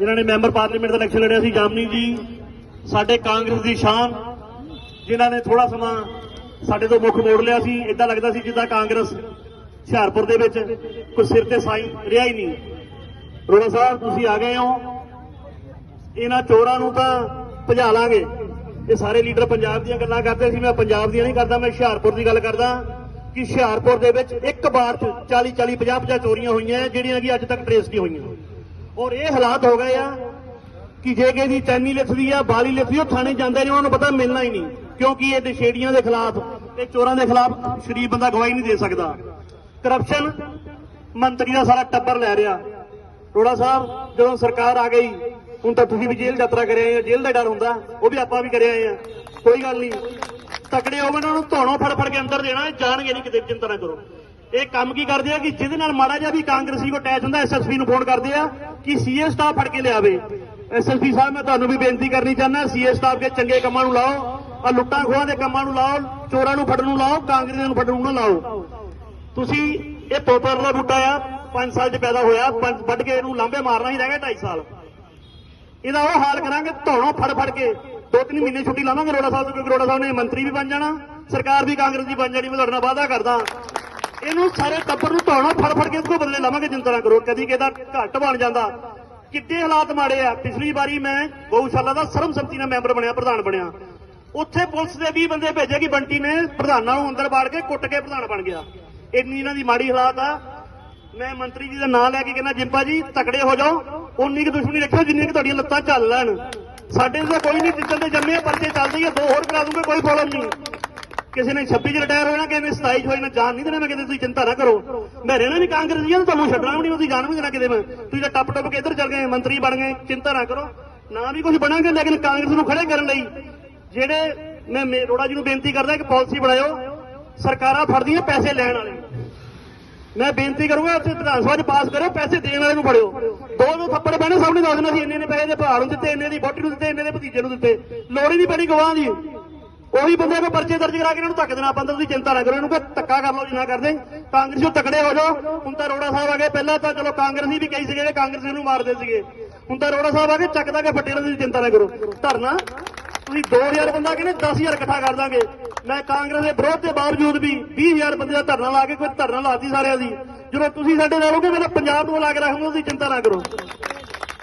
ਜਿਨ੍ਹਾਂ ਨੇ member parliament ਦਾ election ਲੜਿਆ ਸੀ, ਜਾਮਨੀ ਜੀ, ਸਾਡੇ ਕਾਂਗਰਸ ਦੀ ਸ਼ਾਨ, ਜਿਨ੍ਹਾਂ ਨੇ ਥੋੜਾ ਸਮਾਂ ਸਾਡੇ ਤੋਂ ਮੁੱਖ ਮੋੜ ਲਿਆ ਸੀ। ਇਦਾਂ ਲੱਗਦਾ ਸੀ ਜਿੱਦਾਂ ਕਾਂਗਰਸ ਹੁਸ਼ਿਆਰਪੁਰ ਦੇ ਵਿੱਚ ਕੋਈ ਸਿਰ ਤੇ ਸਾਈ ਰਿਹਾ ਹੀ ਨਹੀਂ। ਰੋੜਾ ਸਾਹਿਬ, ਤੁਸੀਂ ਆ ਗਏ ਹੋ। ਇਹਨਾਂ ਚੋਰਾਂ ਨੂੰ ਤਾਂ ਭਜਾ ਲਾਂਗੇ। ਇਹ ਸਾਰੇ ਲੀਡਰ ਪੰਜਾਬ ਦੀਆਂ ਗੱਲਾਂ ਕਰਦੇ ਸੀ। ਮੈਂ ਪੰਜਾਬ ਦੀਆਂ ਨਹੀਂ ਕਰਦਾ, ਮੈਂ ਹੁਸ਼ਿਆਰਪੁਰ ਦੀ ਗੱਲ ਕਰਦਾ ਕਿ ਹੁਸ਼ਿਆਰਪੁਰ ਦੇ ਵਿੱਚ ਇੱਕ ਵਾਰ ਚ 40 40 50 50 ਚੋਰੀਆਂ ਹੋਈਆਂ, ਜਿਹੜੀਆਂ ਕਿ ਅੱਜ ਤੱਕ ਟ੍ਰੇਸ ਨਹੀਂ ਹੋਈਆਂ। ਔਰ ਇਹ ਹਾਲਾਤ ਹੋ ਗਏ ਆ ਕਿ ਜੇ ਕਿਸੇ ਦੀ ਚੈਨੀ ਲਿਖਦੀ ਆ, ਬਾਲੀ ਲਿਖਦੀ ਉਹ ਥਾਣੇ ਜਾਂਦੇ ਨੇ, ਉਹਨਾਂ ਨੂੰ ਪਤਾ ਮਿਲਣਾ ਹੀ ਨਹੀਂ, ਕਿਉਂਕਿ ਇਹ ਨਸ਼ੇੜੀਆਂ ਦੇ ਖਿਲਾਫ ਤੇ ਚੋਰਾਂ ਦੇ ਖਿਲਾਫ ਸ਼ਰੀਫ ਬੰਦਾ ਗਵਾਹੀ ਨਹੀਂ ਦੇ ਸਕਦਾ। ਕਰਪਸ਼ਨ ਮੰਤਰੀ ਦਾ ਸਾਰਾ ਟੱਬਰ ਲੈ ਰਿਹਾ। ਰੋੜਾ ਸਾਹਿਬ, ਜਦੋਂ ਸਰਕਾਰ ਆ ਗਈ, ਹੁਣ ਤਾਂ ਤੁਸੀਂ ਵੀ ਜੇਲ੍ਹ ਯਾਤਰਾ ਕਰਿਆ ਆ ਜੇਲ੍ਹ ਦਾ ਡਰ ਹੁੰਦਾ, ਉਹ ਵੀ ਆਪਾਂ ਵੀ ਕਰਿਆ ਆਏ ਆ ਕੋਈ ਗੱਲ ਨਹੀਂ। ਤਕੜੇ ਹੋਵੇ ਉਹਨਾਂ ਨੂੰ ਧੌਣੋਂ ਫੜ ਫੜ ਕੇ ਅੰਦਰ ਦੇਣਾ ਜਾਣਗੇ ਨਹੀਂ ਕਿਤੇ ਚਿੰਤਾ ਨਾ ਕਰੋ। ਇਹ ਕੰਮ ਕੀ ਕਰਦੇ ਆ ਕਿ ਜਿਹਦੇ ਨਾਲ ਮਾੜਾ ਜਿਹਾ ਵੀ ਕਾਂਗਰਸੀ ਕੋ ਅਟੈਚ ਹੁੰਦਾ ਐਸਐਸਪੀ ਨੂੰ ਫੋਨ ਕਰਦੇ ਆ ਕਿ ਸੀਏ ਸਟਾਫ ਫੜ ਕੇ ਲਿਆਵੇ। ਐਸਐਸਪੀ ਸਾਹਿਬ, ਮੈਂ ਤੁਹਾਨੂੰ ਵੀ ਬੇਨਤੀ ਕਰਨੀ ਚਾਹੁੰਦਾ, ਸੀਏ ਸਟਾਫ ਦੇ ਚੰਗੇ ਕੰਮਾਂ ਨੂੰ ਲਾਓ ਆ ਲੁੱਟਾਂ ਖੋਹਾਂ ਦੇ ਕੰਮਾਂ ਨੂੰ ਲਾਓ, ਚੋਰਾਂ ਨੂੰ ਫੜਨ ਨੂੰ ਲਾਓ, ਕਾਂਗਰਸੀਆਂ ਨੂੰ ਫੜਨ ਨੂੰ ਨਾ ਲਾਓ। ਤੁਸੀਂ ਇਹ ਪੋਪਰ ਦਾ ਬੂਟਾ ਆ 5 ਸਾਲ 'ਚ ਪੈਦਾ ਹੋਇਆ, ਪੰਜ- ਵੱਢ ਕੇ ਇਹਨੂੰ ਲਾਂਬੇ ਮਾਰਨਾ ਹੀ ਰਹਿ ਗਿਆ 2.5 ਸਾਲ। ਇਹਦਾ ਉਹ ਹਾਲ ਕਰਾਂਗੇ, ਧੌਣੋਂ ਫੜ ਫੜ ਕੇ। ਦੋ ਤਿੰਨ ਮਹੀਨੇ ਛੁੱਟੀ ਲਾਵਾਂਗੇ ਰੋੜਾ ਸਾਹਿਬ ਤੋਂ ਕਿਉਂਕਿ ਰੋੜਾ ਸਾਹਿਬ ਨੇ ਮੰਤਰੀ ਵੀ ਬਣ ਜਾਣਾ, ਸਰਕਾਰ ਵੀ ਕਾਂਗਰਸ ਦੀ ਬਣ ਜਾਣੀ, ਮੈਂ ਤੁਹਾਡੇ ਨਾਲ ਵਾਅਦਾ ਕਰਦਾ। ਇਹਨੂੰ ਸਾਰੇ ਟੱਬਰ ਨੂੰ ਧੌਣੋਂ, ਫੜ ਫੜ ਕੇ ਇਸ ਕੋ ਬਦਲੇ ਲਾਵਾਂਗੇ ਚਿੰਤਾ ਕਰੋ। ਕਦੀ ਕਿਹਦਾ ਘੱਟ ਬਣ ਜਾਂਦਾ। ਕਿੱਡੇ ਹਾਲਾਤ ਮਾੜੇ ਆ। ਪਿਛਲੀ ਵਾਰੀ ਮੈਂ ਗਊਸ਼ਾਲਾ ਦਾ ਸਰਬਸੰਮਤੀ ਨਾਲ ਮੈਂਬਰ ਬਣਿਆ, ਪ੍ਰਧਾਨ ਬਣਿਆ। ਉੱਥੇ ਪੁਲਿਸ ਦੇ 20 ਬੰਦੇ ਭੇਜੇ ਕਿ ਬੰਟੀ ਨੇ ਪ੍ਰਧਾਨਾਂ ਨੂੰ ਅੰਦਰ ਬਾੜ ਕੇ ਕੁੱਟ ਕੇ ਪ੍ਰਧਾਨ ਬਣ ਗਿਆ। ਇੰਨੀ ਇਹਨਾਂ ਦੀ ਮਾੜੀ ਹਾਲਾਤ ਆ। ਮੈਂ ਮੰਤਰੀ ਜੀ ਦਾ ਨਾਮ ਲੈ ਕੇ ਕਹਿੰਦਾ, ਜਿੰਪਾ ਜੀ, ਤਕੜੇ ਹੋ ਜਾਓ। ਉਨੀ ਕੁ ਦੁਸ਼ਮਣੀ ਰੱਖਿਓ ਜਿੰਨੀ ਕਿ ਤੁਹਾਡੀਆਂ ਲੱਤਾਂ ਚੱਲ ਲੈਣ। ਸਾਡੇ ਤਾਂ ਕੋਈ ਨਹੀਂ ਜਿੱਦਾਂ ਦੇ ਜੰਮੇ ਪਰਚੇ ਚੱਲਦੇ ਆ, ਦੋ ਹੋਰ ਕਰਾ ਦੂੰਗੇ, ਕੋਈ ਪ੍ਰੋਬਲਮ ਨਹੀਂ। ਕਿਸੇ ਨੇ 26 ਚ ਰਿਟਾਇਰ ਹੋਣਾ ਕਿਸੇ ਨੇ 27 ਚ ਹੋਣਾ ਜਾਣ ਨਹੀਂ ਦੇਣਾ ਮੈਂ ਕਿਤੇ, ਤੁਸੀਂ ਚਿੰਤਾ ਨਾ ਕਰੋ। ਮੈਂ ਰਹਿਣਾ ਵੀ ਕਾਂਗਰਸ ਜੀ ਤੁਹਾਨੂੰ ਛੱਡਣਾ ਵੀ ਨਹੀਂ, ਤੁਸੀਂ ਜਾਣ ਵੀ ਦੇਣਾ ਕਿਤੇ ਮੈਂ। ਤੁਸੀਂ ਤਾਂ ਟੱਪ ਟੱਪ ਕੇ ਇੱਧਰ ਚੱਲ ਗਏ, ਮੰਤਰੀ ਬਣ ਗਏ, ਚਿੰਤਾ ਨਾ ਕਰੋ। ਨਾ ਵੀ ਕੁਝ ਬਣਾਂਗੇ, ਲੇਕਿਨ ਕਾਂਗਰਸ ਨੂੰ ਖੜੇ ਕਰਨ ਲਈ ਜਿਹੜੇ ਮੈਂ ਮੇ- ਜੀ ਨੂੰ ਬੇਨਤੀ ਕਰਦਾ ਕਿ ਪਾਲਿਸੀ ਬਣਾਇਓ। ਸਰਕਾਰਾਂ ਫੜਦੀਆਂ ਪੈਸੇ ਲੈਣ ਵਾਲੇ। ਮੈਂ ਬੇਨਤੀ ਕਰੂੰਗਾ, ਉੱਥੇ ਵਿਧਾਨ ਸਭਾ 'ਚ ਪਾਸ ਕਰੋ ਪੈਸੇ ਦੇਣ ਵਾਲੇ ਨੂੰ ਫੜਿਓ। ਦੋ ਦੋ ਥੱਪੜ ਪੈਣੇ, ਸਭ ਨੇ ਦੱਸ ਦੇਣਾ ਸੀ ਇੰਨੇ ਨੇ ਪੈਸੇ ਦੇ ਭਾਰ ਨੂੰ ਦਿੱਤੇ, ਇੰਨੇ ਦੀ ਬੋਟੀ ਨੂੰ ਦਿੱਤੇ, ਇੰਨੇ ਦੇ ਭਤੀਜੇ ਨੂੰ ਦਿੱਤੇ। ਲੋੜ ਹੀ ਨਹੀਂ ਪੈਣੀ ਗਵਾਹ ਦੀ। ਉਹੀ ਬੰਦੇ ਕੋ ਪਰਚੇ ਦਰਜ ਕਰਾ ਕੇ ਇਹਨਾਂ ਨੂੰ ਧੱਕ ਦੇਣਾ। ਪੈਂਦਾ ਤੁਸੀਂ ਚਿੰਤਾ ਨਾ ਕਰੋ, ਇਹਨੂੰ ਕਿ ਧੱਕਾ ਕਰ ਲਓ ਜਿੰਨਾ ਕਰਦੇ। ਕਾਂਗਰਸੀਓ ਤਕੜੇ ਹੋ ਜਾਓ। ਹੁਣ ਤਾਂ ਰੋੜਾ ਸਾਹਿਬ ਆ ਗਏ। ਪਹਿਲਾਂ ਤਾਂ ਚਲੋ ਕਾਂਗਰਸੀ ਵੀ ਕਈ ਸੀਗੇ, ਕਾਂਗਰਸੀ ਨੂੰ ਮਾਰਦੇ ਸੀਗੇ। ਹੁਣ ਤਾਂ ਰੋੜਾ ਸਾਹਿਬ ਆ ਗਏ ਚੱਕਦਾ ਕੇ ਫੱਟੇ ਨਾਲ ਤੁਸੀਂ ਚਿੰਤਾ ਨਾ ਕਰੋ। ਧਰਨਾ, ਤੁਸੀਂ 2000 ਬੰਦਾ ਕਹਿੰਦੇ 10000 ਇਕੱਠਾ ਕਰ ਦਾਂਗੇ। ਮੈਂ ਕਾਂਗਰਸ ਦੇ ਵਿਰੋਧ ਦੇ ਬਾਵਜੂਦ ਵੀ 20000 ਬੰਦੇ ਦਾ ਧਰਨਾ ਲਾ ਕੇ ਕੋਈ ਧਰਨਾ ਲਾਤੀ ਸਾਰਿਆਂ ਦੀ। ਜਦੋਂ ਤੁਸੀਂ ਸਾਡੇ ਨਾਲ ਹੋਗੇ ਮੈਂ ਪੰਜਾਬ ਨੂੰ ਲਾ ਕੇ ਰੱਖੂੰਗਾ, ਤੁਸੀਂ ਚਿੰਤਾ ਨਾ ਕਰੋ।